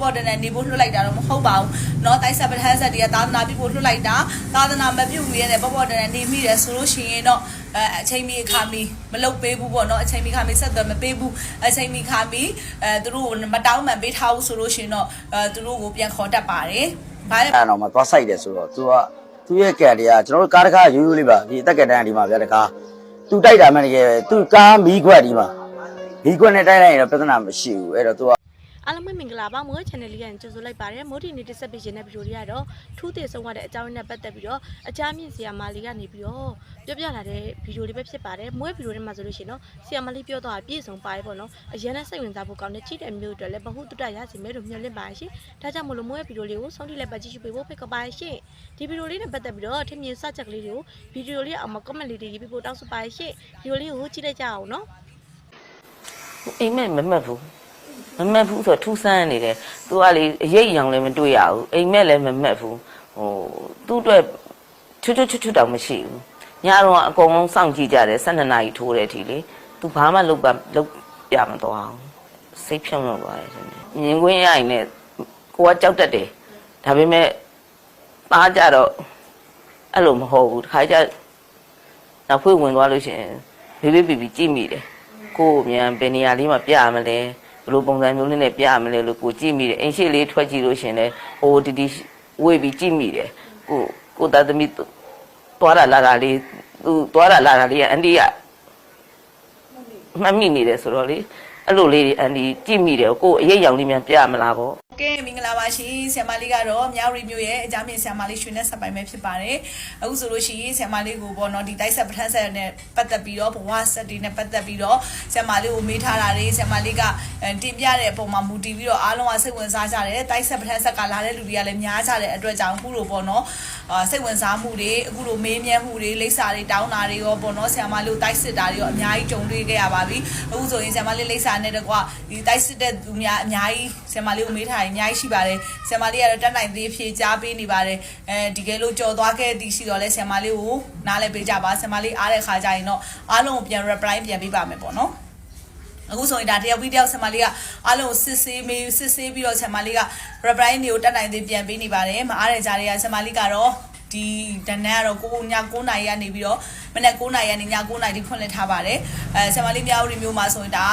ပေါ်ပေါ်တန်တန်နေဖို့လွှတ်လိုက်တာတော့မဟုတ်ပါဘူးเนาะတိုက်ဆက်ပထန်းဆက်တွေကသာသနာပြုဖို့လွှတ်လိုက်တာသာသနာမပြုမီရတဲ့ပေါ်ပေါ်တန်တန်နေမိတယ်ဆိုလို့ရှိရင်တော့အဲအချိန်မီခါမီမလုတ်ပေးဘူးပေါ့နော်အချိန်မီခါမီဆက်သွယ်မပေးဘူးအချိန်မီခါမီအဲသူတို့မတောင်းမှန်ပေးထားဘူးဆိုလို့ရှိရင်တော့အဲသူတို့ကိုပြန်ခေါ်တတ်ပါတယ်ဘာလဲအဲ့တော့မှသွားဆိုင်တယ်ဆိုတော့သူကသူ့ရဲ့ကံတရားကျွန်တော်တို့ကားတကားရိုးရိုးလေးပါဒီအသက်ကတန်းဒီမှာဗျာတကားသူတိုက်တာမှန်တကယ်သူကားမီးခွက်ဒီမှာမီးခွက်နဲ့တိုက်လိုက်ရင်တော့ပြဿနာမရှိဘူးအဲ့တော့သူက အားလုံးပဲမင်္ဂလာပါမိုး channel လေးကကြိုဆိုလိုက်ပါတယ်မိုးဒီနေ့တက်ဆက်ပေးခြင်းတဲ့ဗီဒီယိုလေးကတော့ထူးသေးဆုံးရတဲ့အကြောင်းရင်းနဲ့ပတ်သက်ပြီးတော့အကြမ်းမြင့်ဆီယာမလေးကနေပြီးတော့ပြောပြလာတဲ့ဗီဒီယိုလေးပဲဖြစ်ပါတယ်မိုးရဲ့ဗီဒီယိုထဲမှာဆိုလို့ရှိရင်တော့ဆီယာမလေးပြောတော့အပြည့်စုံပါတယ်ပေါ့နော်အရင်နဲ့စိတ်ဝင်စားဖို့ကောင်းတဲ့ချစ်တဲ့မျိုးတွေလည်းဘဟုတုတရစီမဲလို့မျှော်လင့်ပါတယ်ရှင်ဒါကြောင့်မို့လို့မိုးရဲ့ဗီဒီယိုလေးကိုဆုံးထိလည်းပတ်ကြည့်ရှုပေးဖို့ဖိတ်ခေါ်ပါတယ်ရှင်ဒီဗီဒီယိုလေးနဲ့ပတ်သက်ပြီးတော့ထင်မြင်စချက်ကလေးတွေကိုဗီဒီယိုလေးအောင်မှာ comment လေးတွေရေးပေးဖို့တောင်းဆိုပါတယ်ရှင်ဗီဒီယိုလေးကိုကြည့်လိုက်ကြအောင်နော်အိမ်မက်မမက်ဘူး မမက်ဘူးဆိုတော့ထူးဆန်းနေတယ်သူကလေအရေးအယောင်လည်းမတွေ့ရဘူးအိမ်မက်လည်းမမက်ဘူးဟိုသူ့အတွက်ချွတ်ချွတ်ချွတ်ချွတ်တောင်မရှိဘူးညတော့အကုန်လုံးစောင့်ကြည့်ကြတယ်12နာရီထိုးတဲ့အထိလေသူဘာမှလုပ်ပါလုပ်ပြမသွားဘူးစိတ်ဖြုံလို့ပါတယ်ရှင်မြင်ကွင်းရရင်လည်းကိုကကြောက်တတ်တယ်ဒါပေမဲ့သားကြတော့အဲ့လိုမဟုတ်ဘူးတခါကျနောက်ဖွေးဝင်သွားလို့ရှိရင်ဘေးဘေးဘီဘီကြည့်မိတယ်ကိုယ်မြန်ဘယ်နေရာလေးမှာပြရမလဲဘယ် လိုပုံစံမျိုးလေးနဲ့ပြရမလဲလို့ကိုကြည့်မိတယ်အင်ရှိလေးထွက်ကြည့်လို့ရှရင်လဲဟိုတီတီဝေးပြီးကြည့်မိတယ်ကိုကိုသားသမီးသွားတာလာတာလေးသူသွားတာလာတာလေးကအန်ဒီကမှတ်မိနေတယ်ဆိုတော့လေအဲ့လိုလေးအန်ဒီကြည့်မိတယ်ကိုအရေးရောင်လေးမြန်ပြရမလားပေါ့ ကဲမင်္ဂလာပါရှင်ဆရာမလေးကတော့မြောက်ရီမျိုးရဲ့အကြမ်းမြင့်ဆရာမလေးရွှေနဲ့ဆက်ပိုင်ပဲဖြစ်ပါတယ်အခုဆိုလို့ရှိရင်ဆရာမလေးကိုပေါ့နော်ဒီတိုက်ဆက်ပထန်းဆက်နဲ့ပတ်သက်ပြီးတော့ဘဝဆက်တွေနဲ့ပတ်သက်ပြီးတော့ဆရာမလေးကိုမေးထားတာတွေဆရာမလေးကအဲတင်ပြတဲ့အပေါ်မှာမူတည်ပြီးတော့အားလုံးကစိတ်ဝင်စားကြတယ်တိုက်ဆက်ပထန်းဆက်ကလာတဲ့လူတွေကလည်းများကြတဲ့အတွက်ကြောင့်အခုလိုပေါ့နော်အာစိတ်ဝင်စားမှုတွေအခုလိုမေးမြန်းမှုတွေလိပ်စာတွေတောင်းတာတွေရောပေါ့နော်ဆရာမလေးကိုတိုက်စစ်တာတွေရောအများကြီးကြုံတွေ့ခဲ့ရပါပြီအခုဆိုရင်ဆရာမလေးလိပ်စာနဲ့တကွဒီတိုက်စစ်တဲ့သူများအများကြီးဆရာမလေးကိုမေးထားတယ်အများကြီးရှိပါတယ်ဆရာမလေးကတော့တက်နိုင်သေးဖြေကြားပေးနေပါတယ်အဲဒီကဲလို့ကြော်သွားခဲ့သည်ရှိတော့လဲဆရာမလေးကိုနားလဲပေးကြပါဆရာမလေးအားတဲ့ခါကျရင်တော့အားလုံးကိုပြန် reply ပြန်ပေးပါမယ်ပေါ့နော်အခုဆိုရင်ဒါတယောက်ပြီးတယောက်ဆင်မလေးကအားလုံးကိုစစ်ဆေးမေးစစ်ဆေးပြီးတော့ဆင်မလေးက reply တွေကိုတက်နိုင်သေးပြန်ပေးနေပါတယ်မအားတဲ့ကြားတွေကဆင်မလေးကတော့ ဒီဒနန်းကတော့ကိုည9နာရီကနေပြီးတော့မနေ့9နာရီကနေည9နာရီဖွင့်လှစ်ထားပါတယ်အဲဆင်မလေးမြောက်ရီမျိုးမှာဆိုရင်ဒါ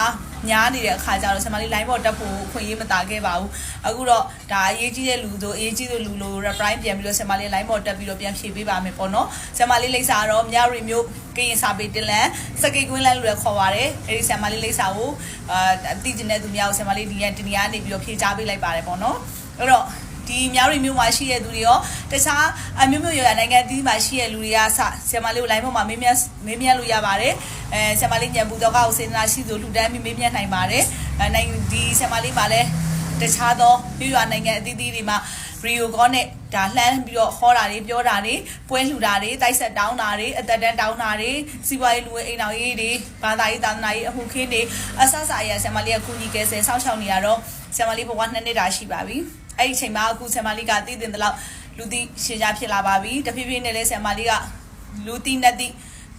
ညားနေတဲ့အခါကျတော့ဆင်မလေး line ပေါ်တက်ဖို့ခွင့်ရေးမတာခဲ့ပါဘူးအခုတော့ဒါအရေးကြီးတဲ့လူဆိုအရေးကြီးတဲ့လူလို့ reply ပြန်ပြီးတော့ဆင်မလေး line ပေါ်တက်ပြီးတော့ပြန်ဖြေပေးပါမယ်ပေါ့နော်ဆင်မလေးလိပ်စာကတော့မြောက်ရီမျိုးကရင်စာပေတင်လန်စကိတ်ကွင်းလန်လို့လည်းခေါ်ပါတယ်အဲဒီဆင်မလေးလိပ်စာကိုအာတည်ကျင်တဲ့သူများကိုဆင်မလေးဒီရန်တင်ရနေပြီးတော့ဖြေချပေးလိုက်ပါတယ်ပေါ့နော်အဲ့တော့ ဒီမြောက်ရီမျိုးမှာရှိတဲ့သူတွေရောတခြားအမျိုးမျိုးရရနိုင်ငံအသီးမှာရှိတဲ့လူတွေကစဆင်မလေးကို line ပေါ်မှာမေးမြန်းမေးမြန်းလို့ရပါတယ်အဲဆင်မလေးညံပူတော့ကောက်စေတနာရှိသူလူတန်းမေးမြန်းနိုင်ပါတယ်အဲနိုင်ဒီဆင်မလေးမှာလည်းတခြားသောပြည်ရွာနိုင်ငံအသီးသီးတွေမှာရီယိုကောနဲ့ဒါလှမ်းပြီးတော့ဟောတာတွေပြောတာတွေပွဲလှူတာတွေတိုက်ဆက်တောင်းတာတွေအသက်တန်းတောင်းတာတွေစီးပွားရေးလူဝင်အိမ်တော်ရေးတွေဘာသာရေးသာသနာရေးအမှုခင်းတွေအဆအစာအရာဆင်မလေးကကုညီကဲဆယ်ဆောက်ရှောက်နေရတော့ဆင်မလေးဘဝနှစ်နှစ်တာရှိပါပြီ အဲ့ဒီအချိန်မှာအခုဆင်မလေးကတည်တင်တဲ့လောက်လူသိရှင်ကြားဖြစ်လာပါပြီတဖြည်းဖြည်းနဲ့လဲဆင်မလေးကလူသိနဲ့သိ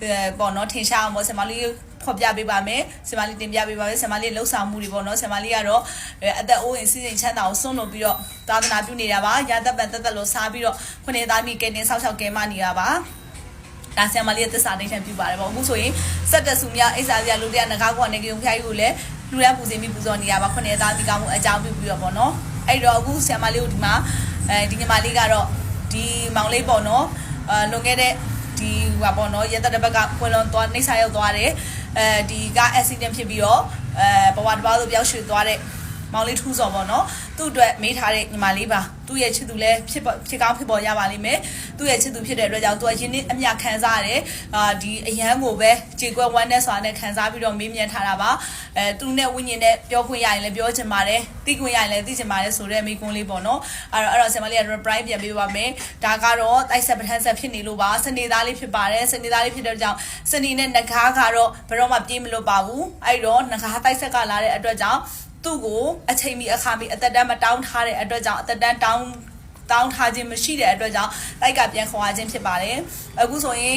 အဲပေါ့နော်ထင်ရှားအောင်ပေါ့ဆင်မလေးဖော်ပြပေးပါမယ်ဆင်မလေးတင်ပြပေးပါမယ်ဆင်မလေးလှုပ်ဆောင်မှုတွေပေါ့နော်ဆင်မလေးကတော့အဲအသက်အိုးရင်စီစဉ်ချမ်းသာကိုစွန့်လို့ပြီးတော့သာသနာပြုနေတာပါရာသက်ပံတက်တက်လို့စားပြီးတော့ခုနှစ်သားမိကဲတင်ဆောက်ရှောက်ကဲမနေတာပါဒါဆင်မလေးရဲ့သစ္စာတိတ်ထန်ပြုပါတယ်ပေါ့အခုဆိုရင်စက်တက်စုများအိစာစရာလူတရားငကားကွာနေကြုံဖျားကြီးကိုလည်းလူရန်ပူစင်ပြီးပူဇော်နေရပါခုနှစ်သားမိကောင်းမှုအကြောင်းပြုပြီးတော့ပေါ့နော် အဲ့တော့အခုဆင်မလေးကိုဒီမှာအဲဒီညီမလေးကတော့ဒီမောင်လေးပေါ့နော်အာလွန်ခဲ့တဲ့ဒီဟိုပါပေါ့နော်ရသက်တစ်ဘက်ကခွင်လွန်သွားနှိမ့်ဆာရောက်သွားတယ်အဲဒီက accident ဖြစ်ပြီးတော့အဲဘဝတစ်ပါးသို့ပြောင်းရွှေ့သွားတဲ့ မောင်လေးထူးစော်ပေါ့နော်သူ့အတွက်မေးထားတဲ့ညီမလေးပါသူ့ရဲ့ချစ်သူလည်းဖြစ်ပေါ်ဖြစ်ကောင်းဖြစ်ပေါ်ရပါလိမ့်မယ်သူ့ရဲ့ချစ်သူဖြစ်တဲ့အတွက်ကြောင့်သူကယင်းနှစ်အမြခံစားရတယ်အာဒီအရန်ကိုပဲခြေကွက်ဝမ်းနဲ့စွာနဲ့ခံစားပြီးတော့မေးမြန်းထားတာပါအဲသူနဲ့ဝိညာဉ်နဲ့ပြောခွင့်ရရင်လည်းပြောချင်ပါတယ်သိခွင့်ရရင်လည်းသိချင်ပါတယ်ဆိုတဲ့မိကွန်းလေးပေါ့နော်အဲ့တော့အဲ့တော့ဆင်မလေးက reply ပြန်ပေးပါမယ်ဒါကတော့တိုက်ဆက်ပထန်းဆက်ဖြစ်နေလို့ပါစနေသားလေးဖြစ်ပါတယ်စနေသားလေးဖြစ်တဲ့ကြောင့်စနေနဲ့နဂါးကတော့ဘယ်တော့မှပြေးမလို့ပါဘူးအဲ့တော့နဂါးတိုက်ဆက်ကလာတဲ့အတွက်ကြောင့် သူ့ကိုအချိန်မီအခါမီအသက်တမ်းမတောင်းထားတဲ့အတွက်ကြောင့်အသက်တမ်းတောင်းတောင်းထားခြင်းမရှိတဲ့အတွက်ကြောင့်တိုက်ကပြန်ခေါ်ရခြင်းဖြစ်ပါတယ်အခုဆိုရင်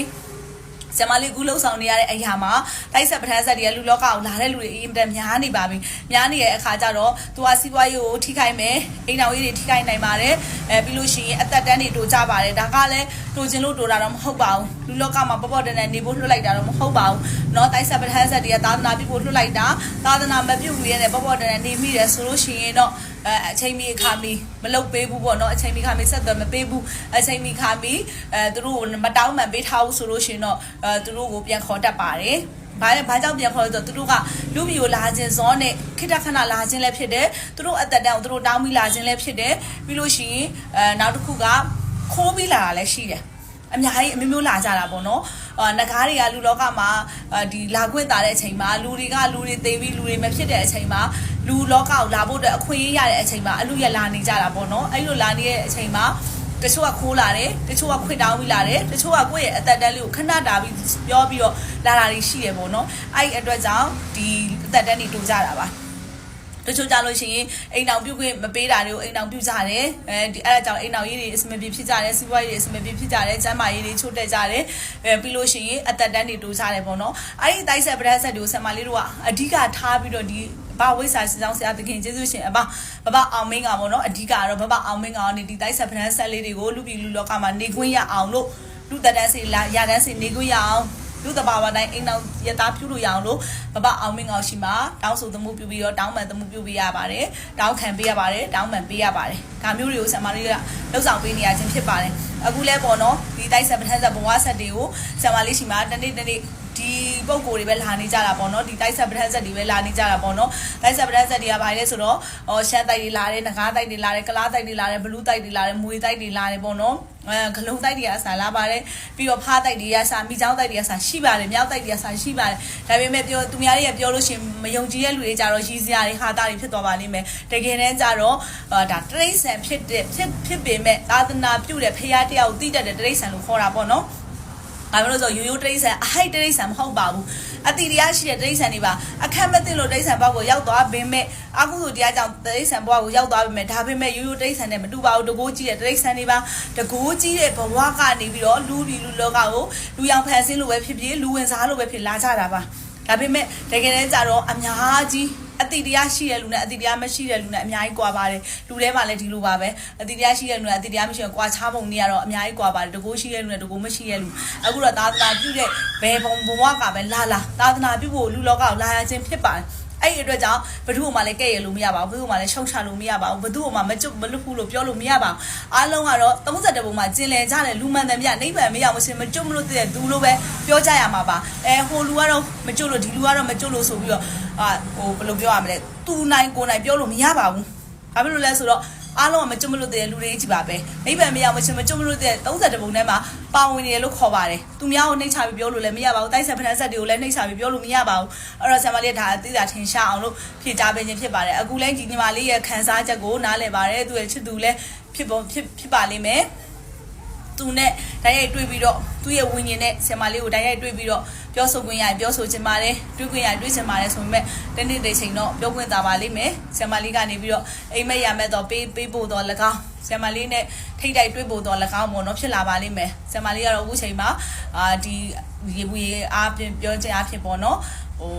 ဆရာမလေးကူလှုပ်ဆောင်နေရတဲ့အရာမှာတိုက်ဆက်ပထန်းဆက်တွေကလူလောကကိုလာတဲ့လူတွေအင်တန်များနေပါပြီများနေတဲ့အခါကျတော့သူကစီးပွားရေးကိုထိခိုက်မယ်အိမ်တော်ရေးတွေထိခိုက်နိုင်ပါတယ်အဲပြီးလို့ရှိရင်အသက်တန်းတွေတိုးကြပါတယ်ဒါကလည်းတိုးခြင်းလို့တိုးတာတော့မဟုတ်ပါဘူးလူလောကမှာပေါ့ပေါ့တန်တန်နေဖို့လွှတ်လိုက်တာတော့မဟုတ်ပါဘူးเนาะတိုက်ဆက်ပထန်းဆက်တွေကသာသနာပြုဖို့လွှတ်လိုက်တာသာသနာမပြုတ်ရတဲ့ပေါ့ပေါ့တန်တန်နေမိတယ်ဆိုလို့ရှိရင်တော့ အဲအချိန်မီခါမီမလုပ်ပေးဘူးပေါ့နော်အချိန်မီခါမီဆက်သွယ်မပေးဘူးအချိန်မီခါမီအဲသူတို့မတောင်းပန်ပေးထားဘူးဆိုလို့ရှင်တော့အဲသူတို့ကိုပြန်ခေါ်တတ်ပါတယ်ဘာလဲဘာကြောင့်ပြန်ခေါ်လဲဆိုတော့သူတို့ကလူမျိုးလာခြင်းဇောနဲ့ခိတခဏလာခြင်းလည်းဖြစ်တယ်သူတို့အသက်တမ်းကိုသူတို့တောင်းပြီးလာခြင်းလည်းဖြစ်တယ်ပြီးလို့ရှိရင်အဲနောက်တစ်ခုကခိုးပြီးလာတာလည်းရှိတယ်အများကြီးအမျိုးမျိုးလာကြတာပေါ့နော် အာငကားတွေကလူလောကမှာအာဒီလာခွင့်တာတဲ့အချိန်မှာလူတွေကလူတွေသိပြီးလူတွေမဖြစ်တဲ့အချိန်မှာလူလောကကိုလာဖို့အတွက်အခွင့်အရေးရတဲ့အချိန်မှာအလူရလာနေကြတာပေါ့နော်အဲ့လိုလာနေတဲ့အချိန်မှာတချို့ကခိုးလာတယ်တချို့ကခွင့်တောင်းပြီးလာတယ်တချို့ကကိုယ့်ရဲ့အသက်တန်းလေးကိုခဏတာပြီးပြောပြီးတော့လာတာတွေရှိရပေါ့နော်အဲ့ဒီအတွက်ကြောင့်ဒီအသက်တန်းတွေတူကြတာပါ တချို့ကြလို့ရှိရင်အိမ်အောင်ပြုတ်ခွင့်မပေးတာတွေကိုအိမ်အောင်ပြုတ်ကြတယ်အဲဒီအဲ့ဒါကြောင့်အိမ်အောင်ရေးတွေအစမပြေဖြစ်ကြတယ်စီးပွားရေးတွေအစမပြေဖြစ်ကြတယ်ကျန်းမာရေးတွေချို့တက်ကြတယ်အဲပြီးလို့ရှိရင်အသက်တန်းတွေတိုးကြတယ်ပေါ့နော်အဲ့ဒီတိုက်ဆက်ပရက်ဆက်တွေကိုဆက်မလေးတို့ကအဓိကထားပြီးတော့ဒီဘာဝိစာစီဆောင်ဆရာတခင်ကျေးဇူးရှင်အဘဘဘအောင်မင်းကပေါ့နော်အဓိကတော့ဘဘအောင်မင်းကနေဒီတိုက်ဆက်ပရက်ဆက်လေးတွေကိုလူပြည်လူလောကမှာနေခွင့်ရအောင်လို့လူတက်တန်းစီလာရတန်းစီနေခွင့်ရအောင် လူတဘာဝတိုင်းအိမ်တော်ရသားပြုလို့ရအောင်လို့ဘဘအောင်မင်းအောင်ရှိမှာတောင်းဆိုသမှုပြုပြီးတော့တောင်းပန်သမှုပြုပေးရပါတယ်တောင်းခံပေးရပါတယ်တောင်းပန်ပေးရပါတယ်ဒါမျိုးတွေကိုဆံမလေးကလှုပ်ဆောင်ပေးနေရခြင်းဖြစ်ပါတယ်အခုလဲပေါ့နော်ဒီတိုက်ဆက်ပထန်းဆက်ဘဝဆက်တွေကိုဆံမလေးရှိမှာတနေ့တနေ့ဒီပုံကိုယ်တွေပဲလာနေကြတာပေါ့နော်ဒီတိုက်ဆက်ပထန်းဆက်တွေပဲလာနေကြတာပေါ့နော်တိုက်ဆက်ပထန်းဆက်တွေကဘာလဲဆိုတော့ဟောရှမ်းတိုက်တွေလာတယ်ငကားတိုက်တွေလာတယ်ကလားတိုက်တွေလာတယ်ဘလူးတိုက်တွေလာတယ်မွေတိုက်တွေလာတယ်ပေါ့နော်အဲ ဂလုံးတိုက်တွေကအစားလာပါတယ်ပြီးတော့ဖားတိုက်တွေကစားမိချောင်းတိုက်တွေကစားရှိပါတယ်မြောက်တိုက်တွေကစားရှိပါတယ်ဒါပေမဲ့ပြောသူများတွေကပြောလို့ရှိရင်မယုံကြည်တဲ့လူတွေကြတော့ရည်စရာတွေဟာတာတွေဖြစ်သွားပါလိမ့်မယ်တကယ်တမ်းကြတော့အာဒါတရိษံဖြစ်တဲ့ဖြစ်ဖြစ်ပေမဲ့သာသနာပြုတဲ့ဖရာတယောက်တိတတ်တဲ့တရိษံလို့ခေါ်တာပေါ့နော်။ဘာလို့လဲဆိုရိုးရိုးတိရစ္ဆာန်အဟိုက်တိရစ္ဆာန်မဟုတ်ပါဘူး။ အတိတရားရှိတဲ့တိရစ္ဆာန်တွေပါအခက်မသိလို့တိရစ္ဆာန်ဘဝကိုရောက်သွားပေမဲ့အကုသိုလ်တရားကြောင့်တိရစ္ဆာန်ဘဝကိုရောက်သွားပေမဲ့ဒါပေမဲ့ရိုးရိုးတိရစ္ဆာန်နဲ့မတူပါဘူးတကိုးကြီးတဲ့တိရစ္ဆာန်တွေပါတကိုးကြီးတဲ့ဘဝကနေပြီးတော့လူဒီလူလောကကိုလူရောင်ဖန်ဆင်းလို့ပဲဖြစ်ဖြစ်လူဝင်စားလို့ပဲဖြစ်လာကြတာပါ။ဒါပေမဲ့တကယ်တမ်းကျတော့အများကြီးအ တိတရားရှိတဲ့လူနဲ့အတိတရားမရှိတဲ့လူနဲ့အများကြီးကွာပါတယ်လူထဲမှာလည်းဒီလိုပါပဲအတိတရားရှိတဲ့လူနဲ့အတိတရားမရှိတဲ့ကွာခြားပုံတွေကတော့အများကြီးကွာပါတယ်တကူရှိတဲ့လူနဲ့တကူမရှိတဲ့လူအခုတော့သာသနာပြုတဲ့ဘယ်ဘုံဘဝကပဲလာလာသာသနာပြုဖို့လူလောကကိုလာရခြင်းဖြစ်ပါတယ်အဲ့ဒီအတွက်ကြောင့်ဘသူ့မှလည်းကဲ့ရလို့မရပါဘူးဘသူ့မှလည်းရှုံချလို့မရပါဘူးဘသူ့မှမကြွမလွတ်ဘူးလို့ပြောလို့မရပါဘူးအားလုံးကတော့30ပုံမှာကျင်လည်ကြတယ်လူမှန်တယ်မြနိဗ္ဗာန်မရောက်မရှင်မကြွမလို့တဲ့သူလို့ပဲပြောကြရမှာပါအဲဟိုလူကတော့မကြွလို့ဒီလူကတော့မကြွလို့ဆိုပြီးတော့ အာဟိုဘယ်လိုပြောရမလဲသူနိုင်ကိုနိုင်ပြောလို့မရပါဘူးဘာဖြစ်လို့လဲဆိုတော့အားလုံးကမကြွမလို့တဲ့လူတွေကြီးပါပဲနိဗ္ဗာန်မရောက်မရှင်မကြွမလို့တဲ့30ပုံထဲမှာပါဝင်နေတယ်လို့ခေါ်ပါတယ်သူများကိုနှိမ့်ချပြီးပြောလို့လည်းမရပါဘူးတိုက်ဆက်ဖဏဆက်တွေကိုလည်းနှိမ့်ချပြီးပြောလို့မရပါဘူးအဲ့တော့ဆံမလေးဒါအသေးသာထင်ရှားအောင်လို့ဖြေကြားပေးခြင်းဖြစ်ပါတယ်အခုလည်းဒီညီမလေးရဲ့ခန်းစားချက်ကိုနားလည်ပါတယ်သူရဲ့ချစ်သူလည်းဖြစ်ပေါ်ဖြစ်ဖြစ်ပါလိမ့်မယ် သူနဲ့တိုက်ရိုက်တွေ့ပြီးတော့သူ့ရဲ့ဝิญဉ်နဲ့ဆံမလေးကိုတိုက်ရိုက်တွေ့ပြီးတော့ပြောဆိုခွင့်ရရင်ပြောဆိုချင်ပါတယ်တွေ့ခွင့်ရရင်တွေ့ချင်ပါတယ်ဆိုပေမဲ့တနေ့တစ်ချိန်တော့ပြောခွင့်သာပါလိမ့်မယ်ဆံမလေးကနေပြီးတော့အိမ်မက်ရမဲ့တော့ပေးပေးဖို့တော့၎င်းဆံမလေးနဲ့ထိတ်တိုက်တွေ့ဖို့တော့၎င်းပေါ့နော်ဖြစ်လာပါလိမ့်မယ်ဆံမလေးကတော့အခုချိန်မှာအာဒီရေဘူးရေအားဖြင့်ပြောချင်အားဖြင့်ပေါ့နော်ဟို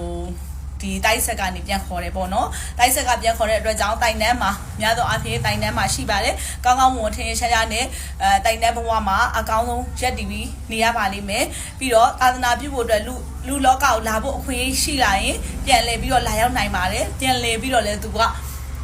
ဒီတိုက်ဆက်ကနေပြန်ခေါ်တယ်ပေါ့နော်တိုက်ဆက်ကပြန်ခေါ်တဲ့အတွက်ကြောင့်တိုင်တန်းမှာများသောအားဖြင့်တိုင်တန်းမှာရှိပါတယ်ကောင်းကောင်းမွန်ထင်းရှားရှားနဲ့အဲတိုင်တန်းဘဝမှာအကောင်းဆုံးရက်တည်ပြီးနေရပါလိမ့်မယ်ပြီးတော့သာသနာပြုဖို့အတွက်လူလူလောကကိုလာဖို့အခွင့်အရေးရှိလာရင်ပြန်လည်ပြီးတော့လာရောက်နိုင်ပါတယ်ပြန်လည်ပြီးတော့လည်းသူက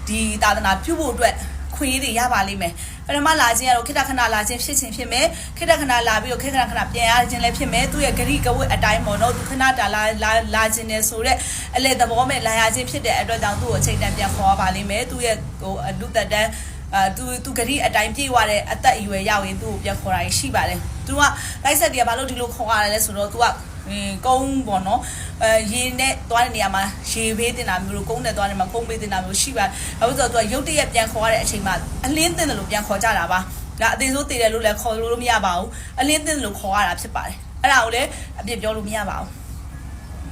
ဒီသာသနာပြုဖို့အတွက် ခွင့်ရတွေရပါလိမ့်မယ်ပထမလာခြင်းကတော့ခိတ္တခဏလာခြင်းဖြစ်ခြင်းဖြစ်မယ်ခိတ္တခဏလာပြီးတော့ခိတ္တခဏပြန်ရခြင်းလည်းဖြစ်မယ်သူ့ရဲ့ဂရိကဝတ်အတိုင်းပေါ့နော်သူခဏတာလာလာလာခြင်းနဲ့ဆိုတော့အလေသဘောမဲ့လာရခြင်းဖြစ်တဲ့အတွက်ကြောင့်သူ့ကိုအချိန်တန်ပြန်ခေါ်ရပါလိမ့်မယ်သူ့ရဲ့ဟိုအလူသက်တန်းအာသူသူဂရိအတိုင်းပြေးသွားတဲ့အသက်အရွယ်ရောက်ရင်သူ့ကိုပြန်ခေါ်တာရှိပါတယ်သူကလိုက်ဆက်တွေကဘာလို့ဒီလိုခေါ်ရတယ်လဲဆိုတော့သူက ကုန်းပေါ့နော်အဲရေနဲ့သွားတဲ့နေရာမှာရေဘေးတင်တာမျိုးလို့ကုန်းနဲ့သွားတဲ့မှာကုန်းဘေးတင်တာမျိုးရှိပါတယ်ဘာလို့ဆိုတော့သူကရုတ်တရက်ပြန်ခေါ်ရတဲ့အချိန်မှာအလင်းတင်တယ်လို့ပြန်ခေါ်ကြတာပါဒါအသေးစိုးတည်တယ်လို့လည်းခေါ်လို့မရပါဘူးအလင်းတင်တယ်လို့ခေါ်ရတာဖြစ်ပါတယ်အဲ့ဒါကိုလည်းအပြစ်ပြောလို့မရပါဘူး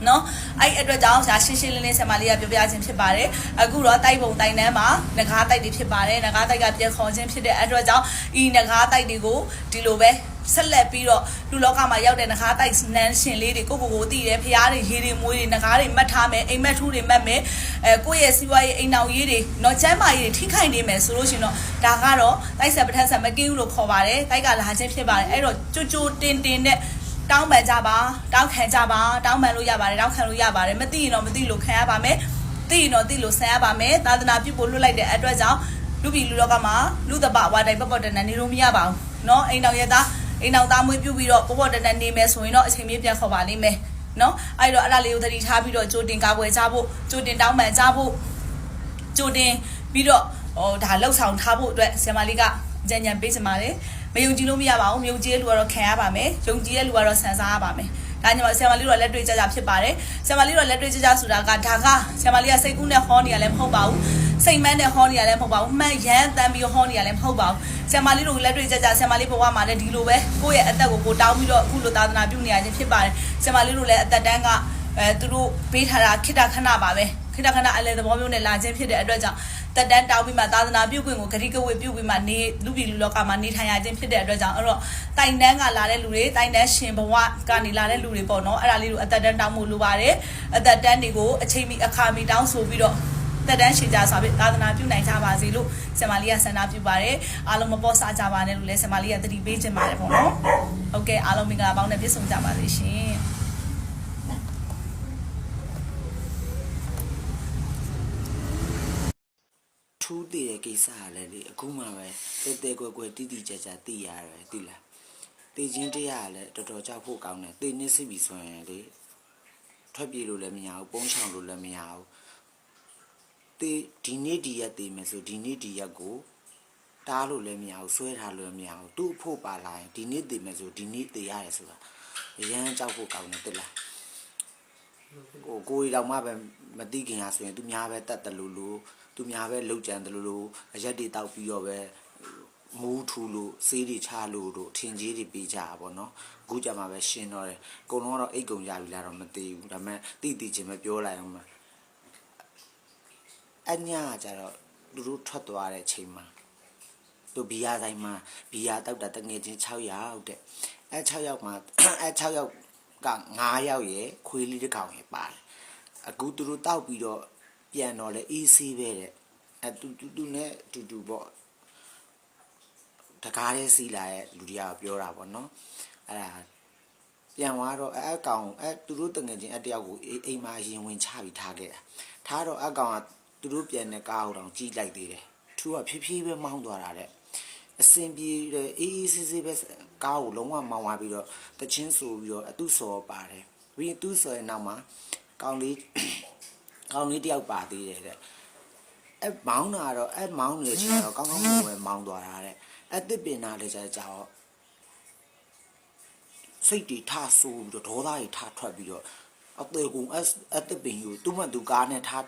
နော်အဲ့ဒီအတွက်ကြောင့်ဒါရှင်းရှင်းလင်းလင်းဆံမလေးကပြောပြခြင်းဖြစ်ပါတယ်အခုတော့တိုက်ပုံတိုင်တန်းမှာငကားတိုက်တွေဖြစ်ပါတယ်ငကားတိုက်ကပြန်ခေါ်ခြင်းဖြစ်တဲ့အတွက်ကြောင့်ဤငကားတိုက်တွေကိုဒီလိုပဲ ဆက်လက်ပြီးတော့လူလောကမှာရောက်တဲ့ငကားတိုက်နန်းရှင်လေးတွေကိုကိုကိုတည်တယ်ဖျားတွေရေတွေမွေးတွေငကားတွေမှတ်ထားမယ်အိမ်မက်ထူးတွေမှတ်မယ်အဲကိုယ့်ရဲ့စီးပွားရေးအိမ်အောင်ရေးတွေတော့ကျမ်းမာရေးတွေထိခိုက်နေမယ်ဆိုလို့ရှိရင်တော့ဒါကတော့တိုက်ဆက်ပထက်ဆက်မကင်းဘူးလို့ခေါ်ပါတယ်တိုက်ကလာခြင်းဖြစ်ပါတယ်အဲ့တော့ကြိုကြိုတင်တင်နဲ့တောင်းပန်ကြပါတောင်းခံကြပါတောင်းပန်လို့ရပါတယ်တောင်းခံလို့ရပါတယ်မသိရင်တော့မသိလို့ခံရပါမယ်သိရင်တော့သိလို့ဆန်ရပါမယ်သာသနာပြုဖို့လွတ်လိုက်တဲ့အတွက်ကြောင့်လူပြည်လူလောကမှာလူတပဝါတိုင်ပပတနနေလို့မရပါဘူးเนาะအိမ်တော်ရသား အိမ်နောက်သားမွေးပြုပြီးတော့ပေါ်ပေါ်တန်တန်နေမယ်ဆိုရင်တော့အချိန်မီးပြန်ခေါ်ပါလိမ့်မယ်နော်အဲ့တော့အဲ့ဒါလေးကိုသတိထားပြီးတော့ကြိုတင်ကာကွယ်ကြဖို့ကြိုတင်တောင်းပန်ကြဖို့ကြိုတင်ပြီးတော့ဟိုဒါလှုပ်ဆောင်ထားဖို့အတွက်ဆီယမလေးကကြံကြံပေးချင်ပါတယ်မယုံကြည်လို့မရပါဘူးမယုံကြည်တဲ့လူကတော့ခံရပါမယ်ယုံကြည်တဲ့လူကတော့ဆန်စားရပါမယ် ဒါညမဆရာမလေးတို့ကလက်တွေ့ကြကြဖြစ်ပါတယ်ဆရာမလေးတို့ကလက်တွေ့ကြကြဆိုတာကဒါကဆရာမလေးကစိတ်ကူးနဲ့ဟောနေရလည်းမဟုတ်ပါဘူးစိတ်မန်းနဲ့ဟောနေရလည်းမဟုတ်ပါဘူးမှန်ရမ်းတမ်းပြီးဟောနေရလည်းမဟုတ်ပါဘူးဆရာမလေးတို့လက်တွေ့ကြကြဆရာမလေးဘဝမှာလည်းဒီလိုပဲကိုယ့်ရဲ့အသက်ကိုကိုတောင်းပြီးတော့အခုလိုသာသနာပြုနေရခြင်းဖြစ်ပါတယ်ဆရာမလေးတို့လည်းအသက်တန်းကအဲသူတို့ပေးထားတာခိတ္တခဏပါပဲ ခိတ္တခဏအလဲသဘောမျိုးနဲ့လာခြင်းဖြစ်တဲ့အတွက်ကြောင့်တက်တန်းတောင်းပြီးမှသာသနာပြုခွင့်ကိုဂရိကဝေပြုပြီးမှနေလူပြည်လူလောကမှာနေထိုင်ရခြင်းဖြစ်တဲ့အတွက်ကြောင့်အဲ့တော့တိုင်တန်းကလာတဲ့လူတွေတိုင်တန်းရှင်ဘဝကနေလာတဲ့လူတွေပေါ့နော်အဲ့ဒါလေးတို့အသက်တန်းတောင်းဖို့လိုပါတယ်အသက်တန်းတွေကိုအချိန်မီအခါမီတောင်းဆိုပြီးတော့တက်တန်းရှင်ကြစွာဖြင့်သာသနာပြုနိုင်ကြပါစေလို့ဆင်မလေးကဆန္ဒပြုပါတယ်အားလုံးမပေါ်စားကြပါနဲ့လို့လည်းဆင်မလေးကတတိပေးခြင်းပါတယ်ပေါ့နော်ဟုတ်ကဲ့အားလုံးမင်္ဂလာပေါင်းနဲ့ပြည့်စုံကြပါစေရှင် ထူးတည်တဲ့ကိစ္စကလည်းလေအခုမှပဲတဲတဲကွယ်ကွယ်တိတိကျကျသိရတယ်သိလားသိချင်းတရားကလည်းတော်တော်ကြောက်ဖို့ကောင်းတယ်သိနေစိပြီဆိုရင်လေထွက်ပြေးလို့လည်းမရဘူးပုံးချောင်လို့လည်းမရဘူးသိဒီနေ့ဒီရက်သိမယ်ဆိုဒီနေ့ဒီရက်ကိုတားလို့လည်းမရဘူးဆွဲထားလို့လည်းမရဘူးသူ့ဖို့ပါလာရင်ဒီနေ့သိမယ်ဆိုဒီနေ့သိရတယ်ဆိုတာအရန်ကြောက်ဖို့ကောင်းတယ်သိလားဟိုကိုရီတော်မှပဲမတိခင်ရဆိုရင်သူများပဲတတ်တယ်လို့လို့ သူများပဲလှုပ်ကြံတယ်လို့လို့အရက်တွေတောက်ပြီးတော့ပဲမူးထူလို့စေးတွေချလို့တို့ထင်ကြီးတွေပေးကြတာပေါ့နော်အခုကြမှာပဲရှင်းတော့တယ်အကုန်လုံးကတော့အိတ်ကုံရပြီလားတော့မသိဘူးဒါပေမဲ့တိတိချင်းပဲပြောလိုက်အောင်မှာအညာကကြတော့သူတို့ထွက်သွားတဲ့ချိန်မှာသူဘီယာဆိုင်မှာဘီယာတောက်တာတငယ်ချင်း6ယောက်တဲ့အဲ6ယောက်မှာအဲ6ယောက်က9ယောက်ရယ်ခွေးလေးတစ်ကောင်ရယ်ပါတယ်အခုသူတို့တောက်ပြီးတော့ ပြန်တော့လဲ AC ပဲတဲ့အဲတူတူတူနဲ့တူတူပေါ့တကားလေးစီးလာရဲ့လူတွေကပြောတာပေါ့နော်အဲဒါပြန်သွားတော့အဲအကောင်အဲသူတို့တငယ်ချင်းအတယောက်ကိုအိမ်မှာရင်ဝင်ချပြီးထားခဲ့တာထားတော့အကောင်ကသူတို့ပြန်တဲ့ကားကိုတောင်ကြီးလိုက်သေးတယ်ထူကဖြည်းဖြည်းပဲမောင်းသွားတာတဲ့အစင်ပြေတဲ့အေးအေးဆေးဆေးပဲကားကိုလုံးဝမောင်းသွားပြီးတော့တချင်းဆိုပြီးတော့အတုစော်ပါတယ်ပြီးရင်သူ့စော်ရဲ့နောက်မှာကောင်လေး ကောင်လေးတယောက်ပါသေးတယ်တဲ့အဲမောင်းတာတော့အဲမောင်းနေချင်တော့ကောင်းကောင်းမွန်မွန်မောင်းသွားတာတဲ့အဲတစ်ပင်နာလေးကြကြောက်စိတ်တွေထဆိုးပြီးတော့ဒေါသတွေထထွက်ပြီးတော့အသေးကုံအအတစ်ပင်ယူသူ့မသူကားနဲ့ထား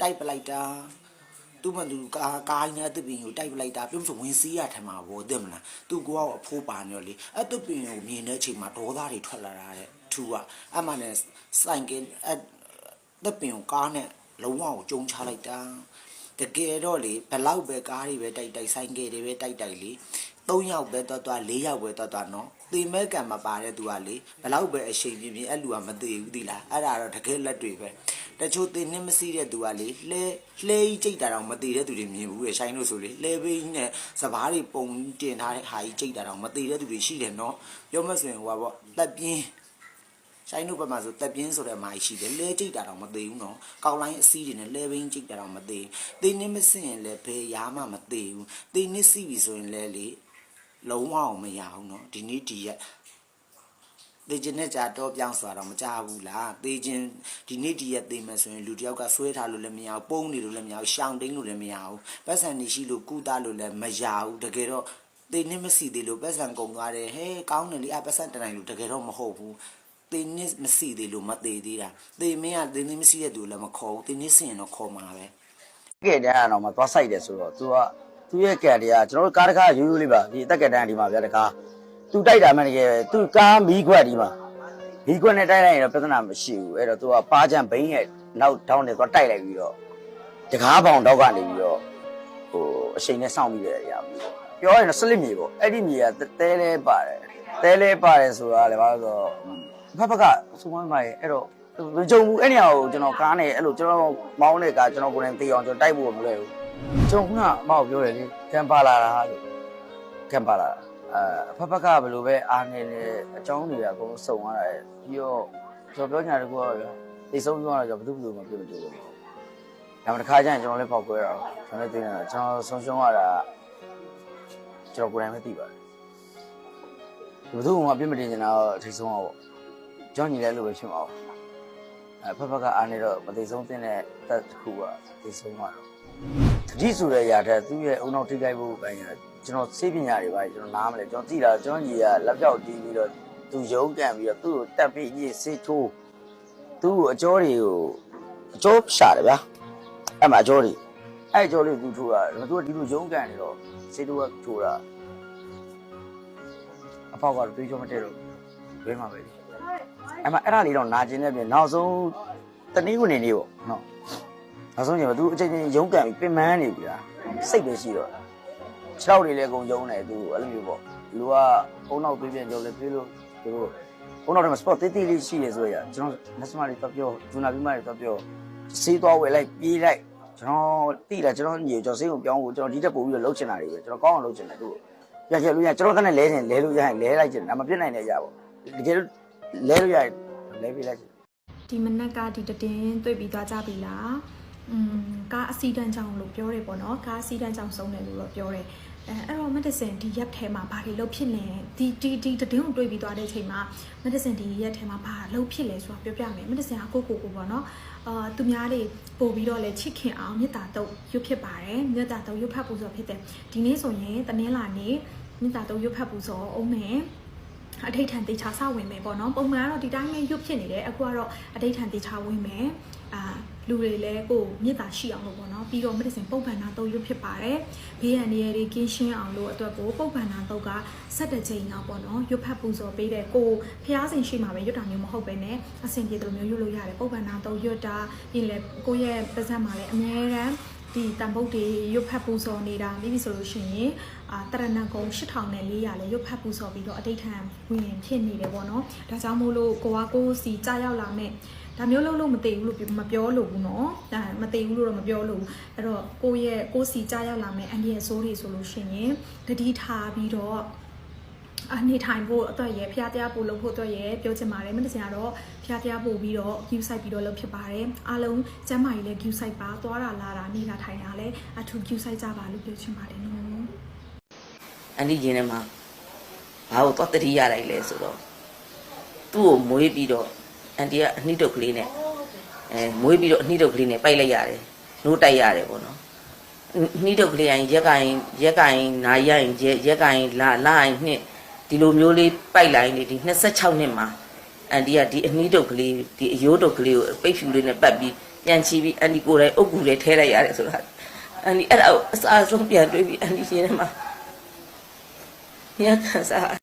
တိုက်ပလိုက်တာသူ့မသူကာကားနဲ့တစ်ပင်ကိုတိုက်ပလိုက်တာပြုံးဆိုဝင်စီးရထမှာဘောတဲ့မလားသူကောအဖိုးပါနေတော့လေအဲ့တစ်ပင်ကိုမြင်တဲ့အချိန်မှာဒေါသတွေထွက်လာတာတဲ့ထူကအမှနဲ့စိုင်ကင်းအဲ့ တစ်ပင်ကိုကားနဲ့လုံးဝကိုကြုံချလိုက်တာတကယ်တော့လေဘလောက်ပဲကားတွေပဲတိုက်တိုက်ဆိုင်ကယ်တွေပဲတိုက်တိုက်လေ၃ယောက်ပဲတွတ်တွတ်၄ယောက်ပဲတွတ်တွတ်နော်တေမဲကံမပါတဲ့သူကလေဘလောက်ပဲအရှိန်ပြင်းပြင်းအဲ့လူကမသေးဘူးသီလားအဲ့ဒါတော့တကယ်လက်တွေပဲတချို့တင်နှင်းမစီးတဲ့သူကလေလှဲလှဲကြီးကြိတ်တာတော့မသေးတဲ့သူတွေမြင်ဘူးလေရှိုင်းလို့ဆိုလေလှဲပေးကြီးနဲ့စပားတွေပုံတင်ထားတဲ့ဟာကြီးကြိတ်တာတော့မသေးတဲ့သူတွေရှိတယ်နော်ပြောမဆိုရင်ဟိုပါပေါ့တက်ပြင်း ရှိုင်းတို့ဘက်မှာဆိုတက်ပြင်းဆိုတဲ့မာကြီးရှိတယ်လဲကြိတ်တာတော့မသေးဘူးနော်ကောက်လိုင်းအစည်းတွေနဲ့လဲဘင်းကြိတ်တာတော့မသေးဘူးတင်းနှင်းမစင်ရင်လည်းဘယ်ရားမှမသေးဘူးတင်းနှင်းစီးပြီဆိုရင်လည်းလေလုံးဝအောင်မရအောင်နော်ဒီနေ့ဒီရက်တေခြင်းနဲ့ကြာတော့ပြောင်းသွားတော့မကြဘူးလားတေခြင်းဒီနေ့ဒီရက်တေမယ်ဆိုရင်လူတယောက်ကဆွဲထားလို့လည်းမရဘူးပုံးနေလို့လည်းမရဘူးရှောင်းတိန်လို့လည်းမရဘူးပတ်စံနေရှိလို့ကုသလို့လည်းမရဘူးတကယ်တော့တေနှင်းမစီသေးလို့ပတ်စံကုန်သွားတယ်ဟဲကောင်းတယ်လေအပတ်စံတနိုင်လို့တကယ်တော့မဟုတ်ဘူး သေနစ်မရှိသေးလို့မသေးသေးတာသေမင်းကသေနစ်မရှိတဲ့သူလည်းမခေါ်ဘူးသေနစ်စင်ရင်တော့ခေါ်မှာပဲကဲတန်းကတော့မသွားဆိုင်တယ်ဆိုတော့သူကသူ့ရဲ့ကံတရားကျွန်တော်တို့ကားတစ်ခါရိုးရိုးလေးပါဒီအသက်ကတန်းဒီမှာဗျာတကားသူတိုက်တာမှန်တကယ်သူကားမီးခွက်ဒီမှာမီးခွက်နဲ့တိုက်လိုက်ရင်တော့ပြဿနာမရှိဘူးအဲ့တော့သူကပါးချံဘိန်းရဲ့နောက်တောင်းနေသွားတိုက်လိုက်ပြီးတော့တကားပေါင်တော့ကနေပြီးတော့ဟိုအချိန်နဲ့စောင့်ပြီးရရဘူးပြောရင်တော့စလစ်မြေပေါ့အဲ့ဒီမြေကတဲလဲပါတယ်တဲလဲပါတယ်ဆိုတာလည်းဘာလို့ဆိုတော့ ဖက်ဖက်ကစုံမမရဲ့အဲ့တော့မကြုံဘူးအဲ့နေရာကိုကျွန်တော်ကားနေအဲ့လိုကျွန်တော်မောင်းတဲ့ကားကျွန်တော်ကိုယ်တိုင်သိအောင်ကျွန်တော်တိုက်ဖို့မလွယ်ဘူးကျွန်တော်ခုနအမောက်ပြောတယ်လေကံပါလာတာလို့ကံပါလာအဲဖက်ဖက်ကဘယ်လိုပဲအားနေနေအကြောင်းတွေကအကုန်စုံသွားတာပြီးတော့ကျွန်တော်ပြောညာတကူကတော့သိဆုံးပြောတာကြောင့်ဘယ်သူဘယ်သူမှပြတ်မကြဘူးဒါမှတစ်ခါကျရင်ကျွန်တော်လည်းပေါက်ကွဲတာကျွန်တော်လည်းသိနေတာကျွန်တော်ဆုံးရှုံးရတာကျွန်တော်ကိုယ်တိုင်ပဲသိပါတယ်ဘယ်သူမှပြတ်မတင်နေတာတော့ထိဆုံးအောင်ပေါ့ ကြောင်းညီလည်းလို့ပဲဖြစ်မှာပေါ့အဲဖက်ဖက်ကအားနေတော့မသိဆုံးတဲ့တက်တစ်ခုကသိဆုံးသွားတော့တတိဆိုတဲ့ຢာတဲ့သူ့ရဲ့အုံနောက်ထိခိုက်ဖို့ပိုင်းရတယ်ကျွန်တော်စေပညာတွေပါကျွန်တော်နားမလဲကျွန်တော်သိတာကျွန်တော်ညီကလက်ပြောက်တီးပြီးတော့သူယုံကန်ပြီးတော့သူ့ကိုတက်ပြီးကြီးစေးထိုးသူ့ကိုအကျော်တွေကိုအကျော်ရှာတယ်ဗျာအဲ့မှာအကျော်တွေအဲ့အကျော်လေးသူထိုးတာသူကဒီလိုယုံကန်နေတော့စေးထိုးကထိုးတာအဖောက်ကတော့တွေးကြောမတည့်တော့ဝဲမှာပဲ အဲ့မှာအဲ့ဒါလေးတော့နာကျင်နေပြီနောက်ဆုံးတနည်းဝင်နေနေပေါ့နော်နောက်ဆုံးကျတော့သူအချိန်ချင်းယုံကန်ပြီးပင်မနေပြီလားစိတ်ပဲရှိတော့ခြေထောက်တွေလည်းအကုန်ယုံနေသူအဲ့လိုမျိုးပေါ့လူကဘုံနောက်ပြေးပြန်ကြောလည်းပြေးလို့သူတို့ဘုံနောက်ထဲမှာ sport တေးသေးလေးရှိနေဆိုရကျွန်တော် national တွေတော့ပြောဂျူနာပြီးမှတွေတော့ပြောစေးသွားဝယ်လိုက်ပြေးလိုက်ကျွန်တော်တိလာကျွန်တော်ညီကျွန်တော်စေးကိုပြောင်းဖို့ကျွန်တော်ဒီတက်ပို့ပြီးတော့လှုပ်ချင်တာတွေပဲကျွန်တော်ကောင်းအောင်လှုပ်ချင်တယ်သူပြချက်လို့ရကျွန်တော်ကနေလဲနေလဲလို့ရရင်လဲလိုက်ချင်တယ်ဒါမပြစ်နိုင်တဲ့ရပေါ့တကယ်လို့ လဲလို့ရရင်လဲပြေးလိုက်ချင်ဒီမနက်ကဒီတည်င်းတွေ့ပြီးသွားကြပြီလားอืมကားအစီတန်းကြောင်လို့ပြောတယ်ပေါ့နော်ကားအစီတန်းကြောင်ဆုံးတယ်လို့တော့ပြောတယ်အဲအဲ့တော့မက်ဒဆင်ဒီရက်ထဲမှာဘာတွေလုပ်ဖြစ်လဲဒီဒီဒီတည်င်းကိုတွေ့ပြီးသွားတဲ့အချိန်မှာမက်ဒဆင်ဒီရက်ထဲမှာဘာလုပ်ဖြစ်လဲဆိုတာပြောပြမယ်မက်ဒဆင်ကကိုကိုကိုပေါ့နော်အာသူများတွေပို့ပြီးတော့လဲချစ်ခင်အောင်မေတ္တာတုပ်ရွတ်ဖြစ်ပါတယ်မေတ္တာတုပ်ရွတ်ဖတ်ပူဇော်ဖြစ်တယ်ဒီနေ့ဆိုရင်တနင်္လာနေ့မေတ္တာတုပ်ရွတ်ဖတ်ပူဇော်အောင်မယ် အထိတ်ထန်တေချာစဝင်မယ်ပေါ့နော်ပုံမှန်ကတော့ဒီတိုင်းပဲရွတ်ဖြစ်နေတယ်အခုကတော့အထိတ်ထန်တေချာဝင်မယ်အာလူတွေလည်းကိုယ်မြစ်တာရှိအောင်လို့ပေါ့နော်ပြီးတော့မဒစ်စင်ပုတ်ပန်နာတော့ရွတ်ဖြစ်ပါတယ်ဘေးရန်တွေတွေကင်းရှင်းအောင်လို့အတွက်ကိုပုတ်ပန်နာတော့ကဆက်တဲ့ချိန်တော့ပေါ့နော်ရွတ်ဖတ်ပူဇော်ပေးတဲ့ကိုဖျားစင်ရှိမှာပဲရွတ်တာမျိုးမဟုတ်ပဲねအဆင်ပြေတယ်လို့မျိုးရွတ်လို့ရတယ်ပုတ်ပန်နာတော့ရွတ်တာပြီးလည်းကိုယ့်ရဲ့ပါဇက်မှာလည်းအများရန် ဒီတန်ပုတ်တွေရွတ်ဖတ်ပူဇော်နေတာမိပြီဆိုလို့ရှိရင်အာတရဏဂုံ8400လည်းရွတ်ဖတ်ပူဇော်ပြီးတော့အတိတ်ထံဝင်ဖြစ်နေတယ်ပေါ့နော်ဒါကြောင့်မို့လို့ကိုကကိုစီကြားရောက်လာမဲ့ဒါမျိုးလုံးလုံးမသိဘူးလို့မပြောလို့ဘူးเนาะဒါမသိဘူးလို့တော့မပြောလို့ဘူးအဲ့တော့ကိုရဲ့ကိုစီကြားရောက်လာမဲ့အန်ဒီရဲ့ဆိုးတွေဆိုလို့ရှိရင်တတိထားပြီးတော့ အနေထိုင်ဖို့အတွက်ရယ်ဖျားတရားပို့လုပ်ဖို့အတွက်ရယ်ပြောချင်ပါတယ်မင်းတစင်ကတော့ဖျားတရားပို့ပြီးတော့ view site ပြီးတော့လုပ်ဖြစ်ပါတယ်အားလုံးကျမ်းမာရေးလည်း view site ပါသွားတာလာတာနေတာထိုင်တာလည်းအထူး view site ကြပါလို့ပြောချင်ပါတယ်နော်အန်ဒီရင်ထဲမှာဘာလို့သွားတတိရလိုက်လဲဆိုတော့သူ့ကိုမွေးပြီးတော့အန်တီကအနှိတုတ်ကလေးနဲ့အဲမွေးပြီးတော့အနှိတုတ်ကလေးနဲ့ပိုက်လိုက်ရတယ်နှိုးတိုက်ရတယ်ပေါ့နော်နှိတုတ်ကလေးရင်ရက်ကင်ရက်ကင်နာရရင်ရက်ရက်ကင်လာလာရင်နှစ် ဒီလိုမျိုးလေးပိုက်လိုက်နေဒီ26နှစ်မှာအန်တီကဒီအနှိတုတ်ကလေးဒီအယိုးတုတ်ကလေးကိုပိတ်ဖြူလေးနဲ့ပတ်ပြီးပြန်ချီပြီးအန်တီကိုယ်တိုင်အုပ်ကူလေးထဲလိုက်ရတယ်ဆိုတာအန်တီအဲ့ဒါကိုအစားဆုံးပြန်တွေးပြီးအန်တီရှင်ထဲမှာရခံစား